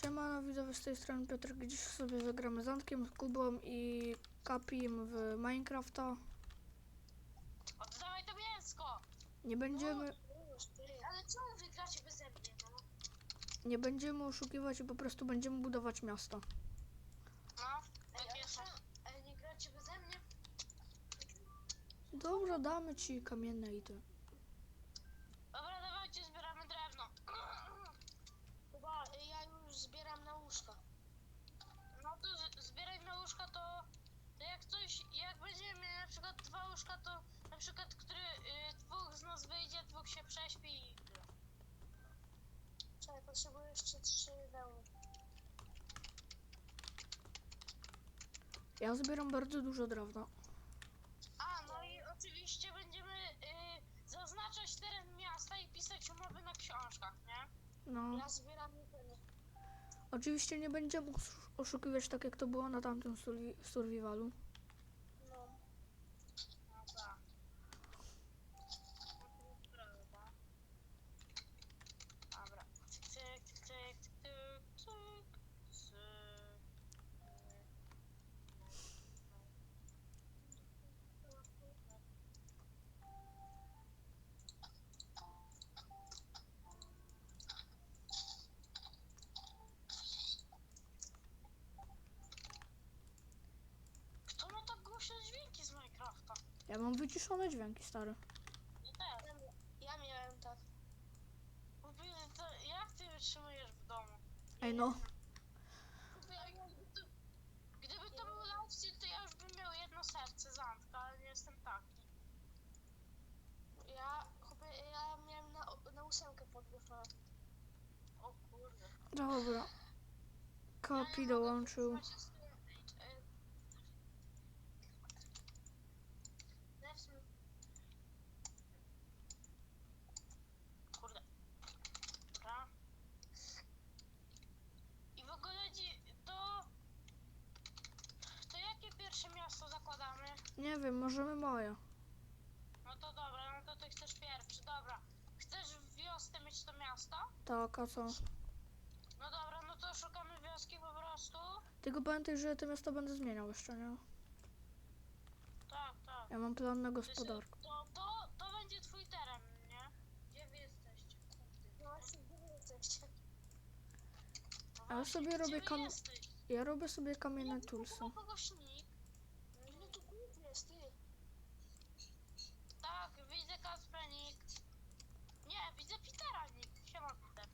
Siemano widzowie z tej strony Piotr, gdzieś sobie zagramy z Antkiem, z Kubą i Kapim w Minecrafta. Oddawaj to mięsko! Nie będziemy, Już, ty. Ale co wy gracie beze mnie, no? nie będziemy oszukiwać i po prostu będziemy budować miasto. No, tak jest. Ale nie gracie beze mnie? Dobra, damy ci kamienne i ty. Dobra, dawajcie, zbieramy drewno. Chyba y, ja już zbieram na łóżka. No to z- zbieraj na łóżka, to, to jak coś, jak będziemy mieli na przykład dwa łóżka, to na przykład, który y, dwóch z nas wyjdzie, dwóch się prześpi i tyle. Czekaj, potrzebuję jeszcze trzy wełny. Ja zbieram bardzo dużo drewna. A, no i oczywiście będziemy y, zaznaczać teren miasta i pisać umowy na książkach, nie? No, Ja zbieram jedzenie. oczywiście nie będziemy os- oszukiwać tak jak to było na tamtym survi- survivalu. No. No tak. No to prawda. Dobra. Cyk, cyk, cyk, cyk, cyk, cyk, cyk, cyk. Kto ma tak głośne dźwięki z Minecrafta? Ja mam wyciszone dźwięki, stary. Nie też. Ja, ja miałem tak. Mówię, to jak ty wytrzymujesz w domu? Ej no, gdyby to był livestream, to ja już bym miał jedno serce z Antka, ale nie jestem taki. Ja, chyba, ja miałem na, na ósemkę podgłoszone. O kurde. dobra. Kapi dołączył. Właśnie z tym, e, Left me. Kurde. Dobra. I w ogóle dzi- to... To jakie pierwsze miasto zakładamy? Nie wiem, możemy moje. No to dobra, no to ty chcesz pierwszy, dobra. Chcesz w wiosce mieć to miasto? Tak, a co? No dobra, no to szukamy wioski po prostu. Tylko pamiętaj, że ja to miasto będę zmieniał jeszcze, nie? Tak, tak. Ja mam plan na gospodarkę. to, to, to będzie twój teren, nie? Gdzie wy jesteście? No właśnie, gdzie wy jesteście? No A ja właśnie, sobie gdzie robię wy kam-? Ja robię sobie kamienne Nie było kogoś nikt. No jest, ty. Tak, widzę Kaspenik. Nie, widzę Petera nikt. Siema Peter.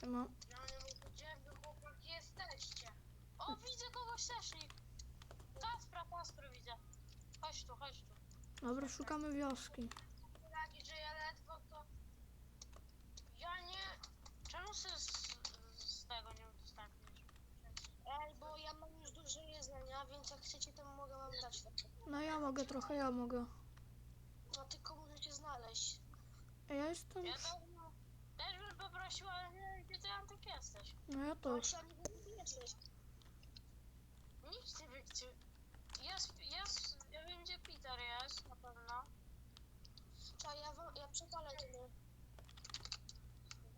Siema. Ja nie mówię, gdzie wy chłopaki jesteście. O, widzę kogoś też nikt. Kaspra, Kaspra widzę. Chodź tu, chodź tu. Dobra, szukamy wioski. Lagi, że ja ledwo to... Ja nie... Czemu się z, z tego nie dużo jedzenia, więc jak chcecie, to mogę wam dać trochę. No ja mogę trochę, ja mogę. No tylko możecie znaleźć. Ej, Ja jestem... Ja to, no, też bym poprosił, ale nie wiem, gdzie ty Antek jesteś. No ja też. Właśnie, nie wiem, gdzie jesteś. Nikt nie wie, gdzie... Jest, jest, ja wiem, gdzie Peter jest, na pewno. Czekaj, ja, wam, ja przepalę tyle.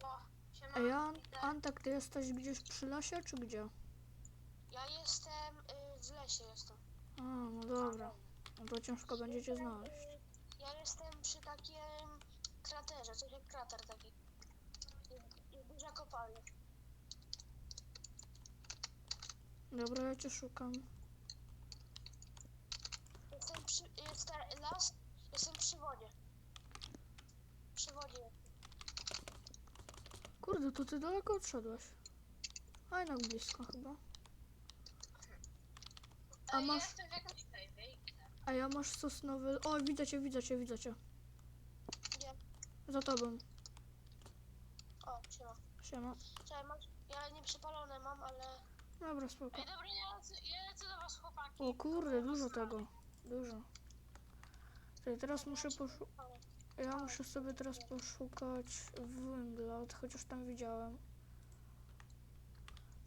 O, siema, Peter. Antek, ty jesteś gdzieś przy lesie, czy gdzie? Ja jestem y, w lesie jestem. A, no dobra. No to ciężko będzie cię znaleźć. Y, Ja jestem przy takim kraterze, coś jak krater taki. I, i duża kopalnia. Dobra, ja cię szukam. Jestem przy, jest las, jestem przy wodzie. Przy wodzie. jestem. Kurde, to ty daleko odszedłeś. A jednak blisko chyba. A masz- Ja jestem w jakimś tej A ja masz sosnowy... O, widzę cię, widzę cię, widzę cię. Gdzie? Za tobą. O, siema. Siema. Czekaj, masz, ja nie przepalone mam, ale... Dobra, spoko. Ej, dobra, ja lecę, ja lecę do was, chłopaki. O kurde, dużo tego. Dużo. Czyli teraz muszę poszu... ale- Ja muszę sobie teraz poszukać węgla, chociaż tam widziałem.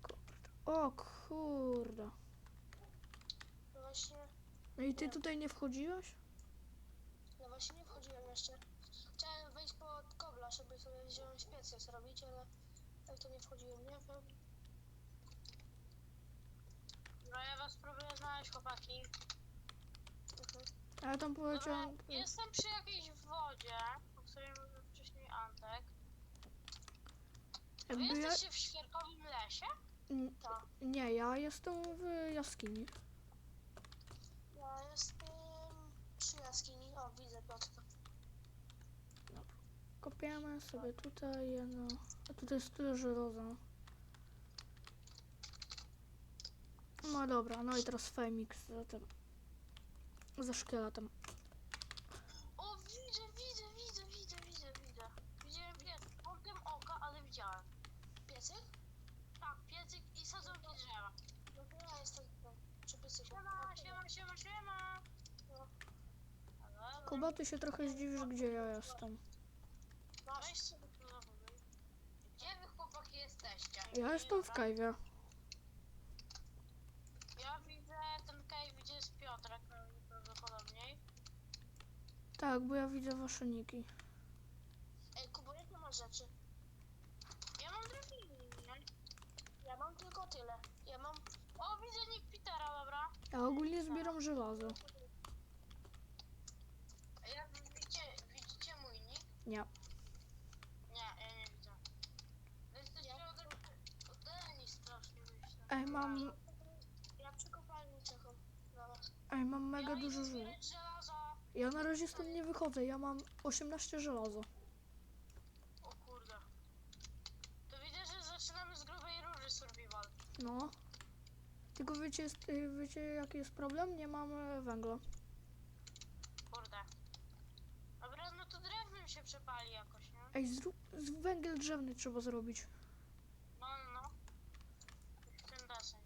Kurde. O kurde. No właśnie, No i ty tutaj nie wchodziłeś? no właśnie nie wchodziłem jeszcze. Chciałem wejść pod kobla, żeby sobie wziąć piec zrobić, ale tak to nie wchodziłem, nie wiem. Dobra, ja was próbuję znaleźć, chłopaki. Mhm. A ja tam Dobra, powiedziałem... jestem przy jakiejś wodzie, o której mówił wcześniej Antek. Wy Jakby ja... jesteście w świerkowym lesie? N- Tak. Nie, ja jestem w jaskini. Ja jestem przy jaskini. O, widzę Piotrka. Kopiemy sobie tutaj jedno... A tutaj jest tyle żelaza. No dobra, no i teraz Femix za tym... Za szkieletem. O, widzę, widzę, widzę, widzę, widzę, widzę. Widziałem piec, kątem oka, ale widziałem. Piecyk? Tak, piecyk i sadzonki drzewa. No to ja jestem piecyku. Siema, siema, siema, siema. Kuba, ty się trochę zdziwisz, gdzie ja jestem. Weź sobie zawołuj. Gdzie wy chłopaki jesteście? Ja jestem w kajwie. Ja widzę ten cave, gdzie jest Piotrek najprawdopodobniej. Tak, bo ja widzę wasze niki. Ej, Kubo, jakie masz rzeczy? Ja mam drabiny, nie? Ja mam tylko tyle. Ja mam... O, widzę nick Ja ogólnie zbieram żelazo. A jak widzicie, widzicie mój nick? Nie. Nie, ja nie widzę. Wy jesteście od- oddaleni strasznie, myślę. Ej, mam... Ja przy kopalni was. Ej, mam mega dużo zbierać żelazo. Ja na razie stąd nie wychodzę, ja mam 18 żelaza. O kurde. To widzę, że zaczynamy z grubej róży survival. No. Tylko wiecie, jest, y, wiecie jaki jest problem? Nie mam e, węgla. Kurde. Dobra, no to drewnem się przepali jakoś, nie? Ej, zrób, z węgiel drzewny trzeba zrobić. No, no, no. Ten deseń.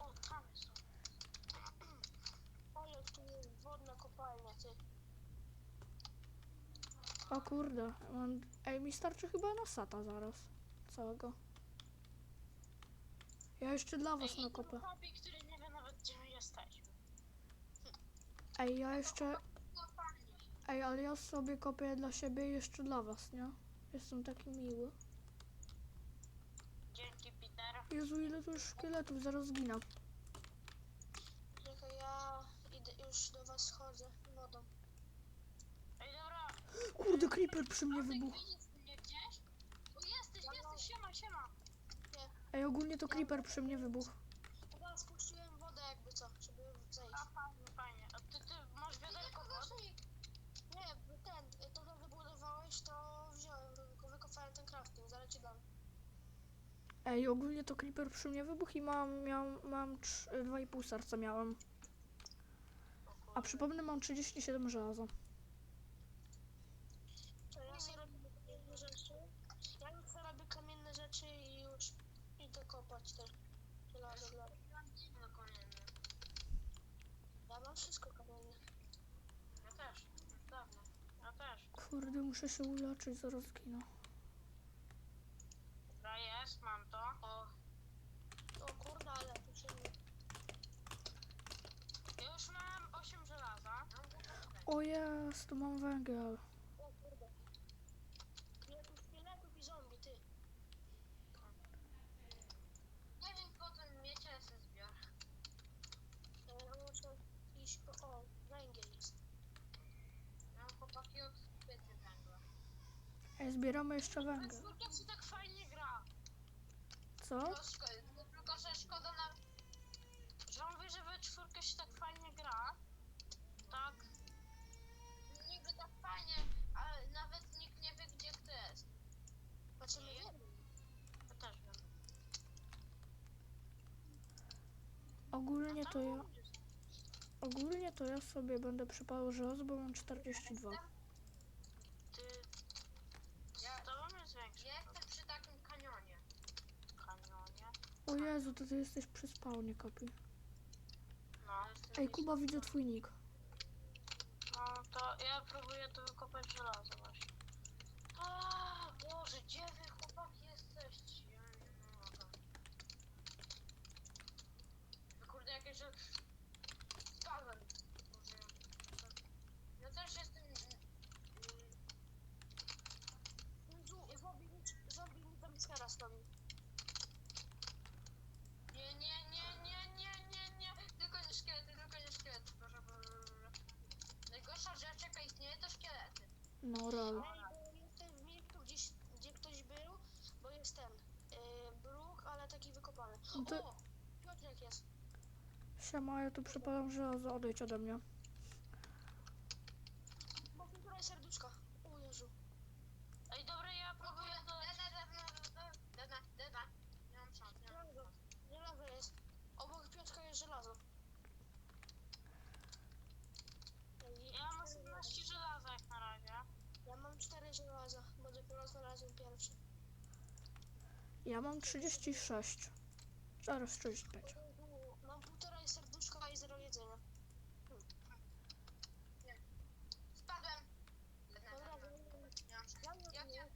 O, tam jest. Ale tu jest wodna kopalnia, ty. O kurde. Mam... Ej, mi starczy chyba na sata zaraz. Całego. Ja jeszcze dla was Ej, nakopę. ten chłopik, który nie wie nawet gdzie my jesteśmy. Ej, ja jeszcze... Kopalni. Ej, ale ja sobie kopię dla siebie i jeszcze dla was, nie? Jestem taki miły. Dzięki, Peter. Jezu, ile tu już szkieletów, zaraz zginę. Czekaj, ja idę, już do was schodzę wodą. Ej, dobra. Kurde, creeper przy mnie wybuchł. widzisz mnie gdzieś? O, jesteś, jesteś, siema, siema. Ej, ogólnie to creeper przy mnie wybuchł. Chyba spuściłem wodę jakby co, żeby zejść. A, fajnie, fajnie. A ty, ty masz wiaderko wody? Nie, bo ten, to co wybudowałeś, to wziąłem, tylko wykopałem ten crafting, zaraz ci dam. Ej, ogólnie to creeper przy mnie wybuchł i mam, miałam, mam trz- 2,5 serca miałem. A przypomnę, mam 37 żelaza. To ja sobie robię kamienne rzeczy. Ja już sobie robię kamienne rzeczy i już idę kopać te żelazo dla... Mam dziwne kamienne. Ja mam wszystko kamienne. Ja też, już dawno. Ja też. Kurde, muszę się uleczyć, zaraz zginę. Dobra, jest, mam to. O, O kurde, ale tu się nie... już mam 8 żelaza. O jest, tu mam węgiel. O kurde. Ile tu szkieletów i zombie, ty. Nie wiem, potem miecie se zbiorę. Ja muszę iść po... O, węgiel jest. Ja mam chłopaki od pyty węgla. Ej, zbieramy jeszcze węgiel. czwórkę się tak fajnie gra. Co? No, szko- tylko, że szkoda na... Że mówię, że we czwórkę się tak fajnie gra. Tak. Niby tak fajnie, ale nawet nikt nie wie, gdzie kto jest. Znaczy my wiemy. Ja też wiem. Ogólnie to ja, ogólnie to ja sobie będę przypalał żelazo, bo mam 42. Jezu, to ty jesteś przy spawnie, kopi. No, Ej. Kuba, widzę twój nick. No to ja próbuję to wykopać żelazo właśnie. A, Boże, 9 Ej, bo jestem w miejscu, gdzieś, gdzie ktoś był, bo jest ten yy, bruk, ale taki wykopany. No to- O! Piotrek jest. Siema, ja tu przepalam żelazo, odejdź ode mnie. Bo tutaj serduszka. O Jezu. Ej, dobra, ja próbuję do... Deda, deda, deda. Nie mam szans, nie mam Żelazo. Żelazo jest. Obok Piotrka jest żelazo. Ej, Ja mam 18 żelaza jak na razie. Ja mam cztery żelaza, bo dopiero znalazłem pierwszy. Ja mam 36. Zaraz 35. Mam półtora serduszka i zero jedzenia. Spadłem. Ja nie.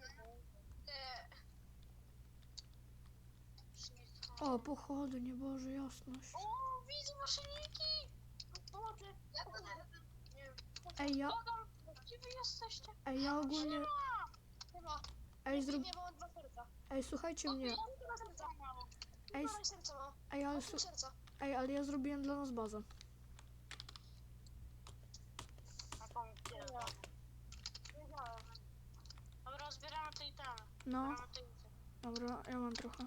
O, pochodnie, Boże, jasność. O, widzę maszyniki! Pomocy! Ja to nie wiem. Ej, ja, Bogam, gdzie wy jesteście? ej, ja ogólnie... Siema! Chyba. Ej, zrób... Nie, mam dwa serca. Ej, słuchajcie mnie. Półtora serca. Ej, Półtora serca ma. ej, ale, su... serca. ej, ale ja zrobiłem dla nas bazę. Wiedziałem. Dobra, zbieramy te itemy. No, Zbieramy te itemy. dobra, ja mam trochę.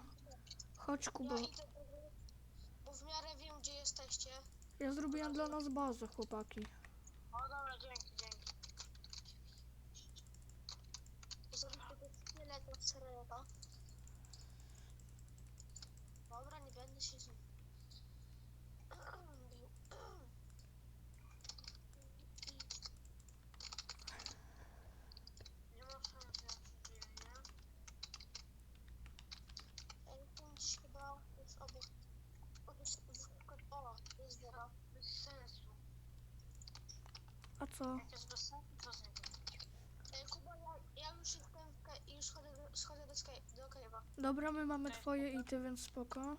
Chodź, Kuba. Ja idę, bo- bo w miarę wiem, gdzie jesteście. Ja zrobiłem dla nas bazę, chłopaki. O, dobra, dzięki, dzięki. Zrobię tego szkieleta z sereta. Dobra, nie będę się z już chodzę do, schodzę do, do. Dobra, my mamy twoje ity, więc spoko.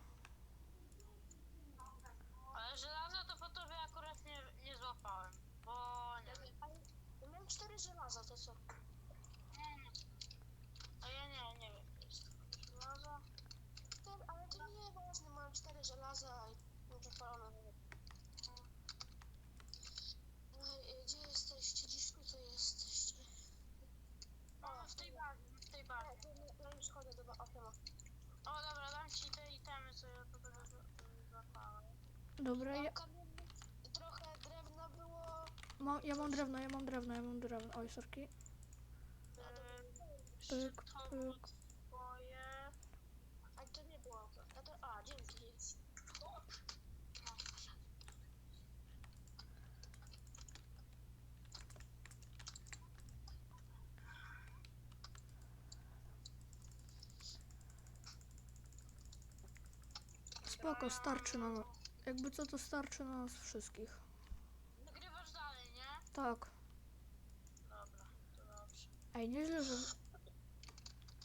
Ale żelaza to po tobie akurat nie, nie złapałem. Bo nie wiem. Ja miałem cztery żelaza, to co? Mm. A ja nie, nie wiem. gdzie jest Żelaza. Cztery, ale to nie ważne, mam cztery żelaza i przepalone. Ej, gdzie jesteście? Gdzieś tutaj jesteście. O, w tej bazie, w tej bazie. Ja, to ja już chodzę do Afema. O, dobra, dam ci te itemy, co ja tutaj złapałem. Dobra, ja, trochę drewna było. ma, ja mam drewno, ja mam drewno, ja mam drewno. Oj, sorki. Yy, Pyk, pyk. twoje. A to nie było. A, to, a dzięki. Spoko, starczy na... Jakby co, to starczy na nas wszystkich. Nagrywasz dalej, nie? Tak. Dobra, to dobrze. Ej, nieźle, że...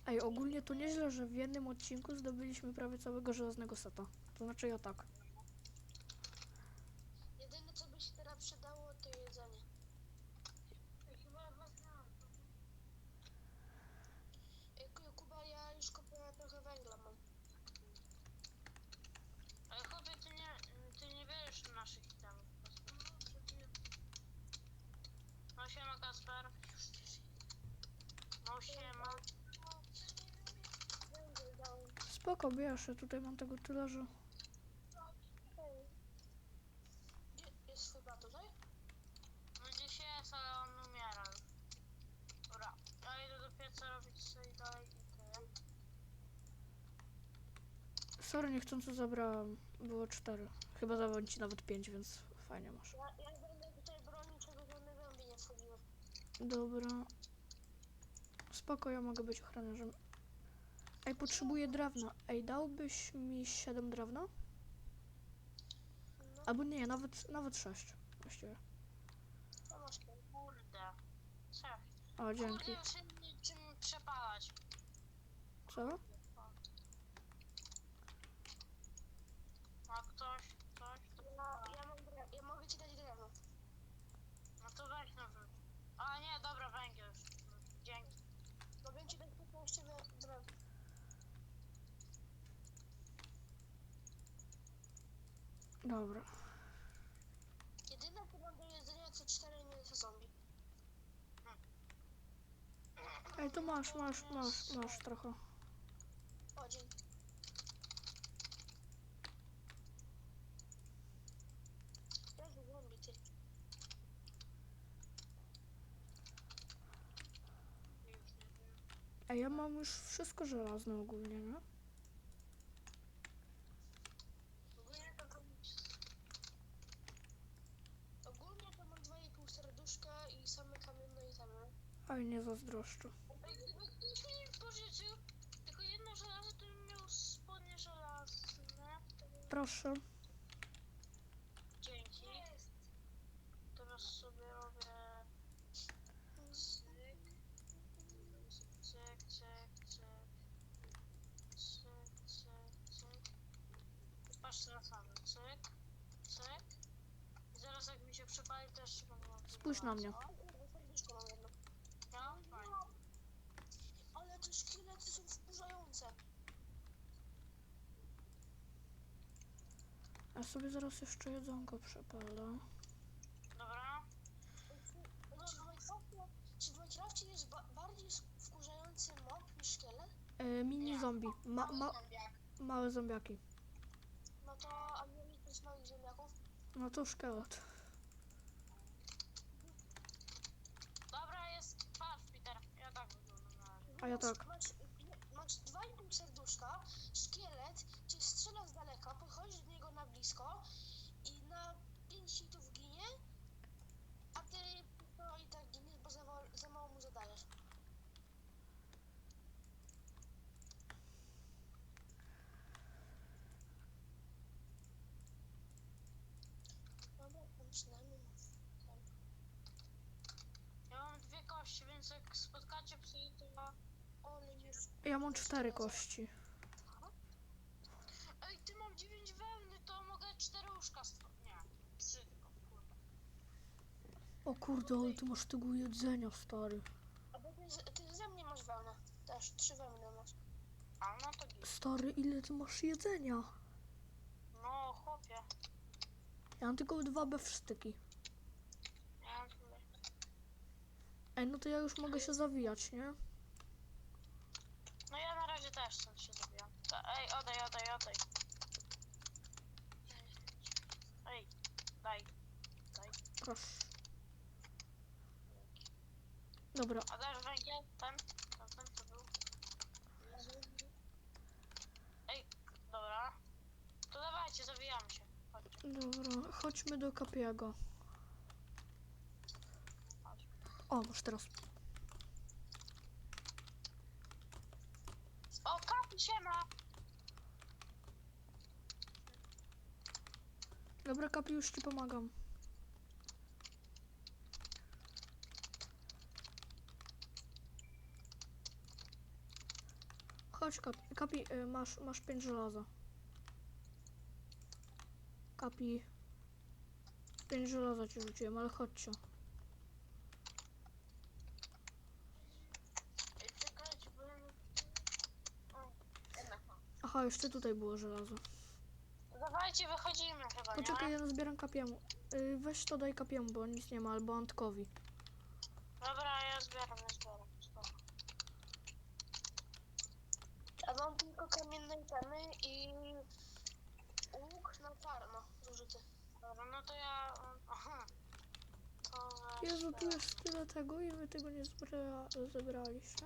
Ej, ogólnie to nieźle, że w jednym odcinku zdobyliśmy prawie całego żelaznego seta. To znaczy ja tak. Jedyne co by się teraz przydało to jedzenie. Ja chyba wezmę. Ej, Ku- Kuba, ja już kupiłem trochę węgla mam. Ale chłopie, ty nie, ty nie wiesz naszych itemów. po prostu. No, przecież- No siema Kasper. No siema. Węgiel dałem. Ja tutaj mam tego tyle, że... Gdzie jest chyba tutaj? No gdzieś jest, ale on umiera. Dobra, ja idę do pieca robić sobie dalej. Sorry, niechcący zabrałem. Było cztery. Chyba zabrałem ci nawet pięć, więc fajnie masz. Ja, ja będę tutaj bronił, żeby żadne zombie nie wchodziły. Dobra. Spoko, ja mogę być ochroniarzem. Ej, potrzebuję drewna. Ej, dałbyś mi 7 drewna? No, Albo nie, nawet, nawet 6 właściwie. masz ten. Kurde. O, dzięki. Kurde, czym przepalać. Co? Ma ktoś coś? To... Ja, ja, mam dre- ja mogę ci dać drewno. No to weź no. A nie, dobra, węgiel już. Dzięki. Dać 15 we- Dobra. Jedyne co mam do jedzenia to 4 mięsa zombie. Ej, to masz, masz, masz, masz trochę. O, dzięki. Jezu, zombie, ty. Ej, ja mam już wszystko żelazne ogólnie, nie? Ej, nie zazdroszczę. Gdyby ktoś mi nie pożyczył tylko jedno żelazo, to bym miał spodnie żelazne. Proszę. Dzięki. Teraz sobie robię... Cyk. Cyk, cyk, cyk. Cyk, cyk, cyk. I Patrzcie na sam. Cyk, cyk. I zaraz jak mi się przypali, też miał Spójrz na mnie. O, kurde, serduszko mam jedno. No, fajnie. Ale te szkielety są wkurzające. Ja sobie zaraz jeszcze jedzonko przepalę. Dobra. Czy w Minecrafcie, czy w Minecrafcie jest ba bardziej wkurzający mob niż szkielet? E, mini zombie. Ma, ma, małe zombiaki. No to, a nie z małych ziemniaków? No to szkielet. Dobra, jest. Patrz, Peter. Ja tak wyglądam na razie. A ja tak. Masz, masz 2,5 serduszka, szkielet cię strzela z daleka, podchodzisz do niego na blisko i na 5 hitów ginie, a ty to i tak giniesz, bo za, za mało mu zadajesz. Przynajmniej ten. Ja mam dwie kości, więc jak spotkacie psy, to... Już Ja mam cztery kości. Ej, ty mam dziewięć wełny, to mogę cztery łóżka stworzyć. Nie, trzy tylko, kurde. O kurde, ale ty masz tego jedzenia, stary. A bo ty, z- ty ze mnie masz wełnę. Też trzy wełny masz. A no to git. Stary, ile ty masz jedzenia? No, chłopie. Ja mam tylko dwa bewsztyki. Ja tyle. Ej, no to ja już mogę się zawijać, nie? No ja na razie też stąd się zabijam. Ta, ej, odej, odej, odej. Ej, daj. Daj. Proszę. Dobra, A dasz węgiel? Ten? Ten, ten co był? Ej, dobra. To dawajcie, zawijamy się. Chodźcie, dobra, chodźmy do Kapiego. O, masz teraz. O, kapi się ma! Dobra, Kapi, już ci pomagam. Chodź, Kapi. Kapi, y, masz, masz pięć żelaza. Kapi. Pięć żelaza ci rzuciłem, ale chodźcie. Aha, jeszcze tutaj było żelazo. Dawajcie, wychodzimy chyba, Poczekaj, nie? ja nazbieram Kapiemu. Y, weź to daj Kapiemu, bo on nic nie ma, albo Antkowi. Dobra, ja zbieram, ja zbieram. Spoko. A mam tylko kamienne itemy i łuk na czarno zużyty. Dobra, no to ja... Aha. To weź Jezu, tu teraz. jest tyle tego i wy tego nie zbra zebraliście.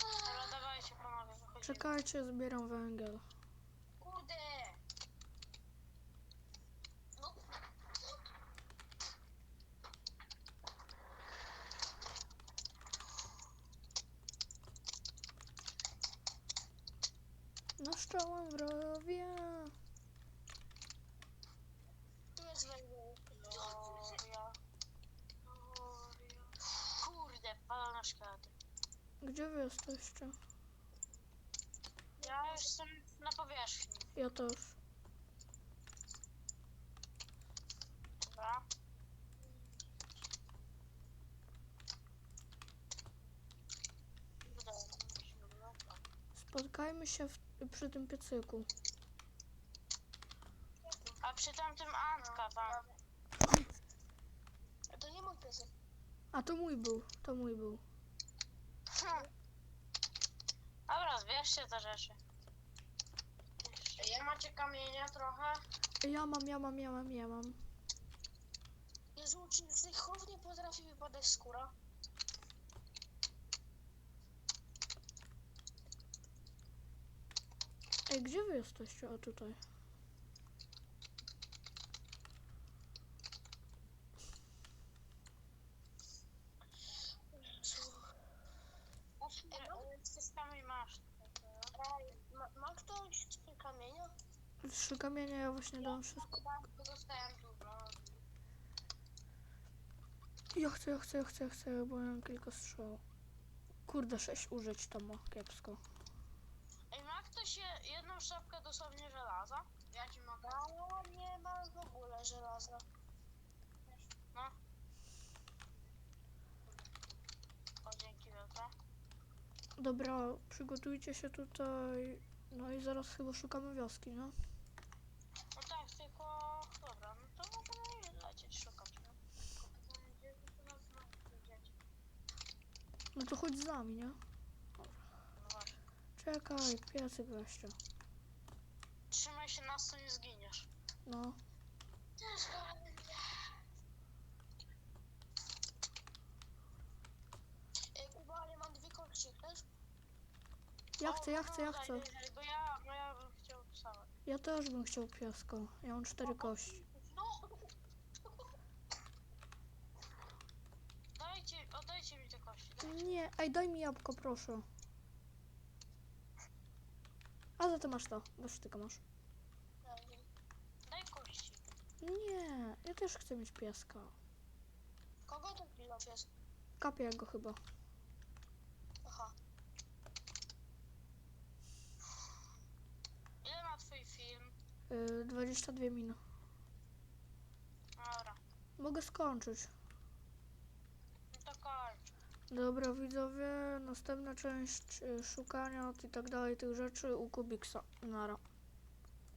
Dobra, dawajcie, wychodzimy. Czekajcie, zbieram węgiel. Kurde! No. Na szczołem wrowie. Tu jest węgiel. Gloria. Gloria. Kurde, pada na szkielety. Gdzie wy jesteście? Ja już jestem na powierzchni. Ja też. Dobra. Spotkajmy się w, przy tym piecyku. A przy tamtym Antka tam. To nie mój piesek. A to mój był, to mój był. Hm. Dobra, zbierzcie te rzeczy. Ja macie kamienia trochę? Ja mam, ja mam, ja mam, ja mam. Jezu, czy z tych chów nie potrafi wypadać skóra? Ej, gdzie wy jesteście? A tutaj. Jezu. Systemy masz. Ma, ma ktoś trzy kamienia? Trzy kamienie, ja właśnie dam wszystko. Ja chcę, ja chcę, ja chcę, ja chcę, bo mam kilka strzał. Kurde, sześć użyć to ma kiepsko. Ej, ma ktoś je- jedną sztabkę dosłownie żelaza? Ja ci mogę. No, nie ma w ogóle żelaza. No. O, dzięki Piotra. Dobra, przygotujcie się tutaj. No i zaraz chyba szukamy wioski. No tak, tylko... Dobra, no to możemy lecieć szukać, no. Tylko pytanie, gdzie wy teraz znowu idziecie? No to chodź z nami, nie? No. Czekaj, piecyk weźcie. Trzymaj się nas, to nie zginiesz. No. Ej, Kuba, ale mam dwie kości, chcesz? Ja chcę, ja no, chcę, ja daj, chcę. Bo ja, bo ja bym chciał psa. Ja też bym chciał pieska. Ja mam cztery kości. No! Dajcie, oddajcie mi te kości. dajcie. Nie, ej, daj mi jabłko, proszę. A za to masz to, bo tylko masz. Daj. Daj kości. Nie, ja też chcę mieć pieska. Kogo to kilof jest? Kapię go chyba. Aha. Ile ma twój film? Yy, 22 min. Dobra. Mogę skończyć. Dobra, widzowie, następna część y, szukania i tak dalej tych rzeczy u Kubiksa. Nara.